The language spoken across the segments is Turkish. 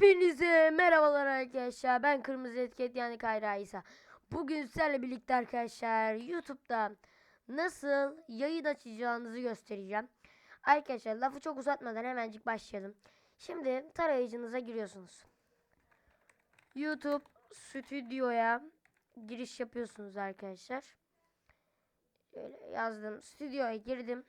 Hepinize merhabalar arkadaşlar. Ben Kırmızı Etiket yani Kayra İsa. Bugün sizlerle birlikte arkadaşlar YouTube'da nasıl yayın açacağınızı göstereceğim. Arkadaşlar lafı çok uzatmadan hemencik başlayalım. Şimdi tarayıcınıza giriyorsunuz. YouTube Stüdyo'ya giriş yapıyorsunuz arkadaşlar. Şöyle yazdım. Stüdyoya girdim.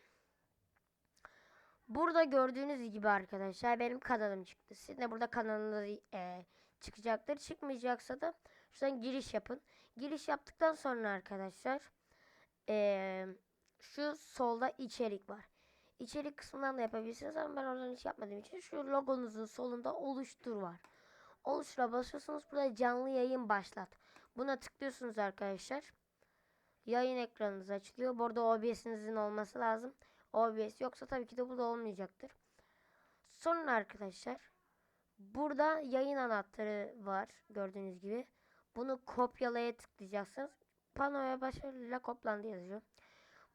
Burada gördüğünüz gibi arkadaşlar benim kanalım çıktı. Sizin de burada kanalınız e, çıkacaktır. Çıkmayacaksa da şuradan giriş yapın. Giriş yaptıktan sonra arkadaşlar e, şu solda içerik var. İçerik kısmından da yapabilirsiniz ama ben oradan hiç yapmadığım için şu logonuzun solunda oluştur var. Oluştura basıyorsunuz. Burada canlı yayın başlat. Buna tıklıyorsunuz arkadaşlar. Yayın ekranınız açılıyor. Burada OBS'inizin olması lazım. OBS yoksa tabii ki de bu da olmayacaktır. Sonra arkadaşlar burada yayın anahtarı var gördüğünüz gibi. Bunu kopyalaya tıklayacaksınız. Panoya başarıyla koplandı yazıyor.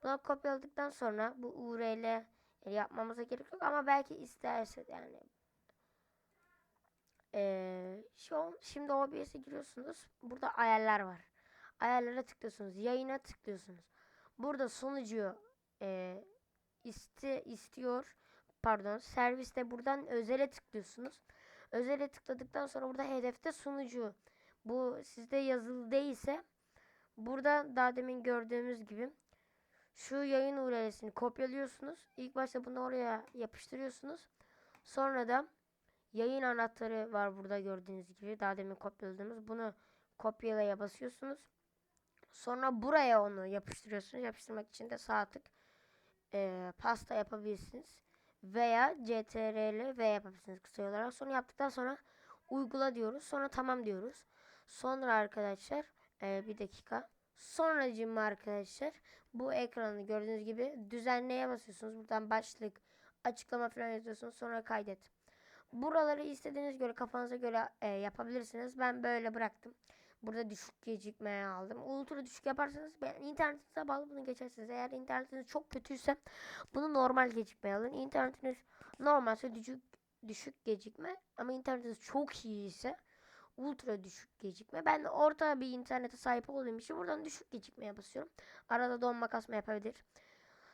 Bunu kopyaladıktan sonra bu URL yapmamıza gerek yok ama belki isterse yani ee, şu, şimdi OBS'e giriyorsunuz. Burada ayarlar var. Ayarlara tıklıyorsunuz. Yayına tıklıyorsunuz. Burada sunucu e, iste, istiyor. Pardon. Serviste buradan özele tıklıyorsunuz. Özele tıkladıktan sonra burada hedefte sunucu. Bu sizde yazılı değilse burada daha demin gördüğümüz gibi şu yayın URL'sini kopyalıyorsunuz. İlk başta bunu oraya yapıştırıyorsunuz. Sonra da yayın anahtarı var burada gördüğünüz gibi. Daha demin kopyaladığımız. Bunu kopyalaya basıyorsunuz. Sonra buraya onu yapıştırıyorsunuz. Yapıştırmak için de sağ tık e, pasta yapabilirsiniz. Veya CTRL V yapabilirsiniz kısa olarak. Sonra yaptıktan sonra uygula diyoruz. Sonra tamam diyoruz. Sonra arkadaşlar e, bir dakika. Sonracığım arkadaşlar bu ekranı gördüğünüz gibi düzenleye basıyorsunuz. Buradan başlık, açıklama falan yazıyorsunuz. Sonra kaydet. Buraları istediğiniz göre kafanıza göre e, yapabilirsiniz. Ben böyle bıraktım. Burada düşük gecikmeye aldım. Ultra düşük yaparsanız ben internetinize bağlı bunu geçersiniz. Eğer internetiniz çok kötüyse bunu normal gecikmeye alın. İnternetiniz normalse düşük düşük gecikme ama internetiniz çok iyi ise ultra düşük gecikme. Ben orta bir internete sahip olduğum için buradan düşük gecikmeye basıyorum. Arada donma kasma yapabilir.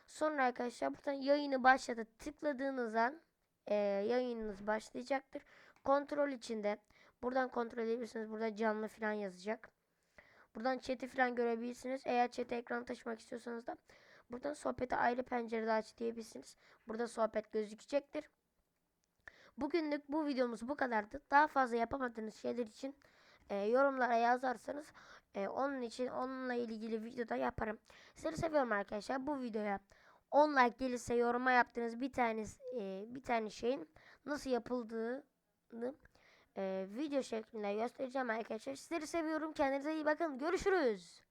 Sonra arkadaşlar buradan yayını başladı tıkladığınız an e, yayınınız başlayacaktır. Kontrol içinde buradan kontrol edebilirsiniz. Burada canlı falan yazacak. Buradan chat'i falan görebilirsiniz. Eğer chat'e ekran taşımak istiyorsanız da buradan sohbeti ayrı pencerede aç diyebilirsiniz. Burada sohbet gözükecektir. Bugünlük bu videomuz bu kadardı. Daha fazla yapamadığınız şeyler için e, yorumlara yazarsanız e, onun için onunla ilgili videoda yaparım. Sizleri seviyorum arkadaşlar. Bu videoya 10 like gelirse yoruma yaptığınız bir tane e, bir tane şeyin nasıl yapıldığını video şeklinde göstereceğim arkadaşlar. Sizleri seviyorum. Kendinize iyi bakın. Görüşürüz.